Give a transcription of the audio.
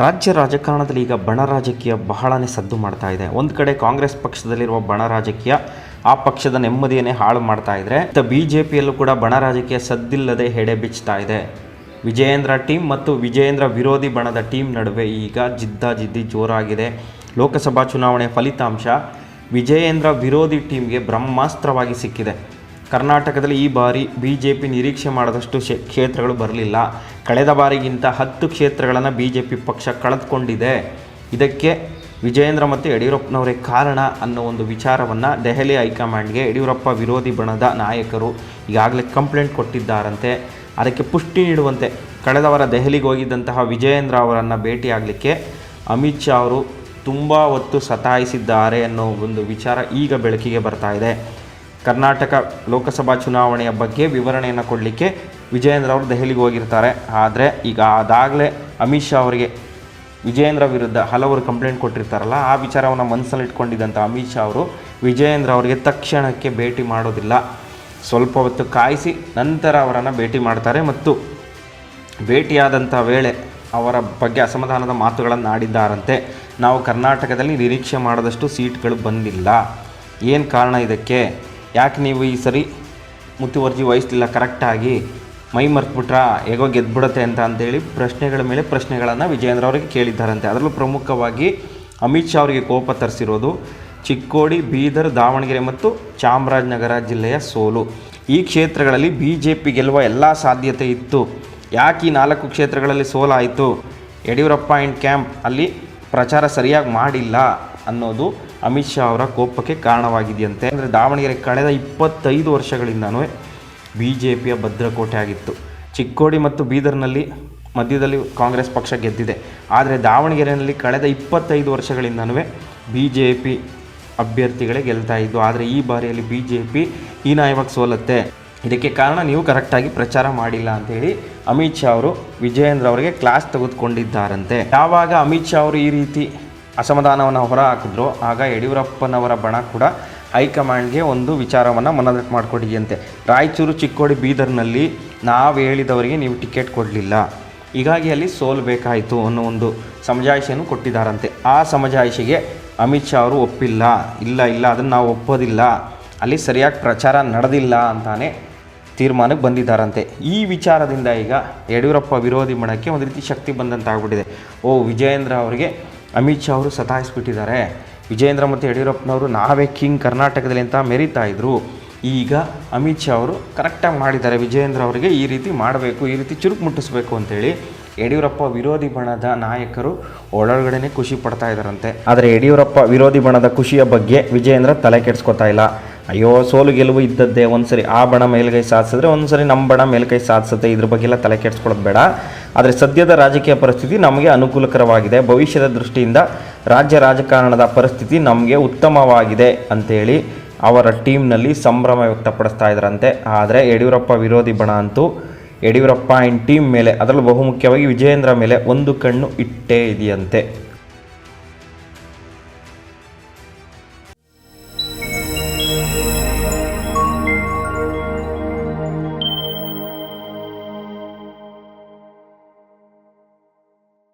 ರಾಜ್ಯ ರಾಜಕಾರಣದಲ್ಲಿ ಈಗ ಬಣ ರಾಜಕೀಯ ಬಹಳನೇ ಸದ್ದು ಮಾಡ್ತಾ ಇದೆ. ಒಂದು ಕಡೆ ಕಾಂಗ್ರೆಸ್ ಪಕ್ಷದಲ್ಲಿರುವ ಬಣ ರಾಜಕೀಯ ಆ ಪಕ್ಷದ ನೆಮ್ಮದಿಯನ್ನೇ ಹಾಳು ಮಾಡ್ತಾ ಇದ್ರೆ ಬಿ ಜೆ ಪಿಯಲ್ಲೂ ಕೂಡ ಬಣ ರಾಜಕೀಯ ಸದ್ದಿಲ್ಲದೆ ಹೆಡೆ ಬಿಚ್ತಾ ಇದೆ. ವಿಜಯೇಂದ್ರ ಟೀಮ್ ಮತ್ತು ವಿಜಯೇಂದ್ರ ವಿರೋಧಿ ಬಣದ ಟೀಮ್ ನಡುವೆ ಈಗ ಜಿದ್ದಾಜಿದ್ದಿ ಜೋರಾಗಿದೆ. ಲೋಕಸಭಾ ಚುನಾವಣೆ ಫಲಿತಾಂಶ ವಿಜಯೇಂದ್ರ ವಿರೋಧಿ ಟೀಮ್ಗೆ ಬ್ರಹ್ಮಾಸ್ತ್ರವಾಗಿ ಸಿಕ್ಕಿದೆ. ಕರ್ನಾಟಕದಲ್ಲಿ ಈ ಬಾರಿ ಬಿ ಜೆ ಪಿ ನಿರೀಕ್ಷೆ ಮಾಡದಷ್ಟು ಕ್ಷೇತ್ರಗಳು ಬರಲಿಲ್ಲ. ಕಳೆದ ಬಾರಿಗಿಂತ ಹತ್ತು ಕ್ಷೇತ್ರಗಳನ್ನು ಬಿ ಜೆ ಪಿ ಪಕ್ಷ ಕಳೆದುಕೊಂಡಿದೆ. ಇದಕ್ಕೆ ವಿಜಯೇಂದ್ರ ಮತ್ತು ಯಡಿಯೂರಪ್ಪನವರೇ ಕಾರಣ ಅನ್ನೋ ಒಂದು ವಿಚಾರವನ್ನು ದೆಹಲಿ ಹೈಕಮಾಂಡ್ಗೆ ಯಡಿಯೂರಪ್ಪ ವಿರೋಧಿ ಬಣದ ನಾಯಕರು ಈಗಾಗಲೇ ಕಂಪ್ಲೇಂಟ್ ಕೊಟ್ಟಿದ್ದಾರಂತೆ. ಅದಕ್ಕೆ ಪುಷ್ಟಿ ನೀಡುವಂತೆ ಕಳೆದ ವಾರ ದೆಹಲಿಗೆ ಹೋಗಿದ್ದಂತಹ ವಿಜಯೇಂದ್ರ ಅವರನ್ನು ಭೇಟಿಯಾಗಲಿಕ್ಕೆ ಅಮಿತ್ ಶಾ ಅವರು ತುಂಬ ಹೊತ್ತು ಸತಾಯಿಸಿದ್ದಾರೆ ಅನ್ನೋ ಒಂದು ವಿಚಾರ ಈಗ ಬೆಳಕಿಗೆ ಬರ್ತಾ ಇದೆ. ಕರ್ನಾಟಕ ಲೋಕಸಭಾ ಚುನಾವಣೆಯ ಬಗ್ಗೆ ವಿವರಣೆಯನ್ನು ಕೊಡಲಿಕ್ಕೆ ವಿಜಯೇಂದ್ರ ಅವರು ದೆಹಲಿಗೆ ಹೋಗಿರ್ತಾರೆ. ಆದರೆ ಈಗ ಅದಾಗಲೇ ಅಮಿತ್ ಶಾ ಅವರಿಗೆ ವಿಜಯೇಂದ್ರ ವಿರುದ್ಧ ಹಲವರು ಕಂಪ್ಲೇಂಟ್ ಕೊಟ್ಟಿರ್ತಾರಲ್ಲ, ಆ ವಿಚಾರವನ್ನು ಮನಸ್ಸಲ್ಲಿಟ್ಕೊಂಡಿದ್ದಂಥ ಅಮಿತ್ ಶಾ ಅವರು ವಿಜಯೇಂದ್ರ ಅವರಿಗೆ ತಕ್ಷಣಕ್ಕೆ ಭೇಟಿ ಮಾಡೋದಿಲ್ಲ. ಸ್ವಲ್ಪ ಹೊತ್ತು ಕಾಯಿಸಿ ನಂತರ ಅವರನ್ನು ಭೇಟಿ ಮಾಡ್ತಾರೆ ಮತ್ತು ಭೇಟಿಯಾದಂಥ ವೇಳೆ ಅವರ ಬಗ್ಗೆ ಅಸಮಾಧಾನದ ಮಾತುಗಳನ್ನು ಆಡಿದ್ದಾರಂತೆ. ನಾವು ಕರ್ನಾಟಕದಲ್ಲಿ ನಿರೀಕ್ಷೆ ಮಾಡದಷ್ಟು ಸೀಟ್ಗಳು ಬಂದಿಲ್ಲ. ಏನು ಕಾರಣ ಇದಕ್ಕೆ? ಯಾಕೆ ನೀವು ಈ ಸರಿ ಮುತುವರ್ಜಿ ವಹಿಸಲಿಲ್ಲ? ಕರೆಕ್ಟಾಗಿ ಮೈ ಮರ್ತ್ಬಿಟ್ರಾ? ಹೇಗೋ ಗೆದ್ಬಿಡುತ್ತೆ ಅಂತ ಅಂತೇಳಿ ಪ್ರಶ್ನೆಗಳ ಮೇಲೆ ಪ್ರಶ್ನೆಗಳನ್ನು ವಿಜಯೇಂದ್ರ ಅವರಿಗೆ ಕೇಳಿದ್ದಾರಂತೆ. ಅದರಲ್ಲೂ ಪ್ರಮುಖವಾಗಿ ಅಮಿತ್ ಶಾ ಅವರಿಗೆ ಕೋಪ ತರಿಸಿರೋದು ಚಿಕ್ಕೋಡಿ, ಬೀದರ್, ದಾವಣಗೆರೆ ಮತ್ತು ಚಾಮರಾಜನಗರ ಜಿಲ್ಲೆಯ ಸೋಲು. ಈ ಕ್ಷೇತ್ರಗಳಲ್ಲಿ ಬಿ ಜೆ ಪಿ ಗೆಲ್ಲುವ ಎಲ್ಲ ಸಾಧ್ಯತೆ ಇತ್ತು. ಯಾಕೆ ಈ ನಾಲ್ಕು ಕ್ಷೇತ್ರಗಳಲ್ಲಿ ಸೋಲಾಯಿತು? ಯಡಿಯೂರಪ್ಪ ಆ್ಯಂಡ್ ಕ್ಯಾಂಪ್ ಅಲ್ಲಿ ಪ್ರಚಾರ ಸರಿಯಾಗಿ ಮಾಡಿಲ್ಲ. ಅನ್ನೋದು ಅಮಿತ್ ಶಾ ಅವರ ಕೋಪಕ್ಕೆ ಕಾರಣವಾಗಿದೆಯಂತೆ. ಅಂದರೆ ದಾವಣಗೆರೆ ಕಳೆದ ಇಪ್ಪತ್ತೈದು ವರ್ಷಗಳಿಂದನೂ ಬಿ ಜೆ ಪಿಯ ಭದ್ರಕೋಟೆ ಆಗಿತ್ತು. ಚಿಕ್ಕೋಡಿ ಮತ್ತು ಬೀದರ್ನಲ್ಲಿ ಮಧ್ಯದಲ್ಲಿ ಕಾಂಗ್ರೆಸ್ ಪಕ್ಷ ಗೆದ್ದಿದೆ. ಆದರೆ ದಾವಣಗೆರೆಯಲ್ಲಿ ಕಳೆದ ಇಪ್ಪತ್ತೈದು ವರ್ಷಗಳಿಂದನೂ ಬಿ ಜೆ ಪಿ ಅಭ್ಯರ್ಥಿಗಳೇ ಗೆಲ್ತಾ ಇದ್ದು, ಆದರೆ ಈ ಬಾರಿಯಲ್ಲಿ ಬಿ ಜೆ ಪಿ ಹೀನಾಯವಾಗಿ ಸೋಲುತ್ತೆ. ಇದಕ್ಕೆ ಕಾರಣ ನೀವು ಕರೆಕ್ಟಾಗಿ ಪ್ರಚಾರ ಮಾಡಿಲ್ಲ ಅಂತೇಳಿ ಅಮಿತ್ ಶಾ ಅವರು ವಿಜಯೇಂದ್ರ ಅವರಿಗೆ ಕ್ಲಾಸ್ ತೆಗೆದುಕೊಂಡಿದ್ದಾರಂತೆ. ಯಾವಾಗ ಅಮಿತ್ ಶಾ ಅವರು ಈ ರೀತಿ ಅಸಮಾಧಾನವನ್ನು ಹೊರ ಹಾಕಿದ್ರು ಆಗ ಯಡಿಯೂರಪ್ಪನವರ ಬಣ ಕೂಡ ಹೈಕಮಾಂಡ್ಗೆ ಒಂದು ವಿಚಾರವನ್ನು ಮನದಟ್ಟು ಮಾಡಿಕೊಡಿಯಂತೆ ರಾಯಚೂರು, ಚಿಕ್ಕೋಡಿ, ಬೀದರ್ನಲ್ಲಿ ನಾವು ಹೇಳಿದವರಿಗೆ ನೀವು ಟಿಕೆಟ್ ಕೊಡಲಿಲ್ಲ. ಹೀಗಾಗಿ ಅಲ್ಲಿ ಸೋಲ್ಬೇಕಾಯಿತು ಅನ್ನೋ ಒಂದು ಸಮಜಾಯಿಷಿಯನ್ನು ಕೊಟ್ಟಿದ್ದಾರಂತೆ. ಆ ಸಮಜಾಯಿಷಿಗೆ ಅಮಿತ್ ಶಾ ಅವರು ಒಪ್ಪಿಲ್ಲ. ಇಲ್ಲ ಇಲ್ಲ, ಅದನ್ನು ನಾವು ಒಪ್ಪೋದಿಲ್ಲ. ಅಲ್ಲಿ ಸರಿಯಾಗಿ ಪ್ರಚಾರ ನಡೆದಿಲ್ಲ ಅಂತಾನೆ ತೀರ್ಮಾನಕ್ಕೆ ಬಂದಿದ್ದಾರಂತೆ. ಈ ವಿಚಾರದಿಂದ ಈಗ ಯಡಿಯೂರಪ್ಪ ವಿರೋಧಿ ಬಣಕ್ಕೆ ಒಂದು ರೀತಿ ಶಕ್ತಿ ಬಂದಂತಾಗ್ಬಿಟ್ಟಿದೆ. ಓ, ವಿಜಯೇಂದ್ರ ಅವರಿಗೆ ಅಮಿತ್ ಶಾ ಅವರು ಸತಾಯಿಸ್ಬಿಟ್ಟಿದ್ದಾರೆ. ವಿಜೇಂದ್ರ ಮತ್ತು ಯಡಿಯೂರಪ್ಪನವರು ನಾವೇ ಕಿಂಗ್ ಕರ್ನಾಟಕದಲ್ಲಿ ಅಂತ ಮೆರಿತಾ ಇದ್ದರು ಈಗ ಅಮಿತ್ ಶಾ ಅವರು ಕರೆಕ್ಟಾಗಿ ಮಾಡಿದ್ದಾರೆ. ವಿಜಯೇಂದ್ರ ಅವರಿಗೆ ಈ ರೀತಿ ಮಾಡಬೇಕು, ಈ ರೀತಿ ಚುರುಕು ಮುಟ್ಟಿಸ್ಬೇಕು ಅಂತೇಳಿ ಯಡಿಯೂರಪ್ಪ ವಿರೋಧಿ ಬಣದ ನಾಯಕರು ಒಳಗಡೆನೆ ಖುಷಿ ಪಡ್ತಾ ಇದ್ದಾರಂತೆ. ಆದರೆ ಯಡಿಯೂರಪ್ಪ ವಿರೋಧಿ ಬಣದ ಖುಷಿಯ ಬಗ್ಗೆ ವಿಜಯೇಂದ್ರ ತಲೆ ಕೆಡಿಸ್ಕೊತಾ ಇಲ್ಲ. ಅಯ್ಯೋ, ಸೋಲು ಗೆಲುವು ಇದ್ದದ್ದೇ ಒಂದ್ಸರಿ ಆ ಬಣ ಮೇಲ್ಗೈ ಸಾಧಿಸಿದ್ರೆ ಒಂದ್ಸರಿ ನಮ್ಮ ಬಣ ಮೇಲ್ಗೈ ಸಾಧಿಸುತ್ತೆ. ಇದ್ರ ಬಗ್ಗೆ ಎಲ್ಲ ತಲೆ ಕೆಡಿಸ್ಕೊಳ್ಳೋದು ಬೇಡ. ಆದರೆ ಸದ್ಯದ ರಾಜಕೀಯ ಪರಿಸ್ಥಿತಿ ನಮಗೆ ಅನುಕೂಲಕರವಾಗಿದೆ. ಭವಿಷ್ಯದ ದೃಷ್ಟಿಯಿಂದ ರಾಜ್ಯ ರಾಜಕಾರಣದ ಪರಿಸ್ಥಿತಿ ನಮಗೆ ಉತ್ತಮವಾಗಿದೆ ಅಂತೇಳಿ ಅವರ ಟೀಮ್ನಲ್ಲಿ ಸಂಭ್ರಮ ವ್ಯಕ್ತಪಡಿಸ್ತಾ ಇದ್ದಾರಂತೆ ಆದರೆ ಯಡಿಯೂರಪ್ಪ ವಿರೋಧಿ ಬಣ ಅಂತೂ ಯಡಿಯೂರಪ್ಪ ಆ್ಯಂಡ್ ಟೀಮ್ ಮೇಲೆ, ಅದರಲ್ಲೂ ಬಹುಮುಖ್ಯವಾಗಿ ವಿಜಯೇಂದ್ರ ಮೇಲೆ ಒಂದು ಕಣ್ಣು ಇಟ್ಟೇ ಇದೆಯಂತೆ.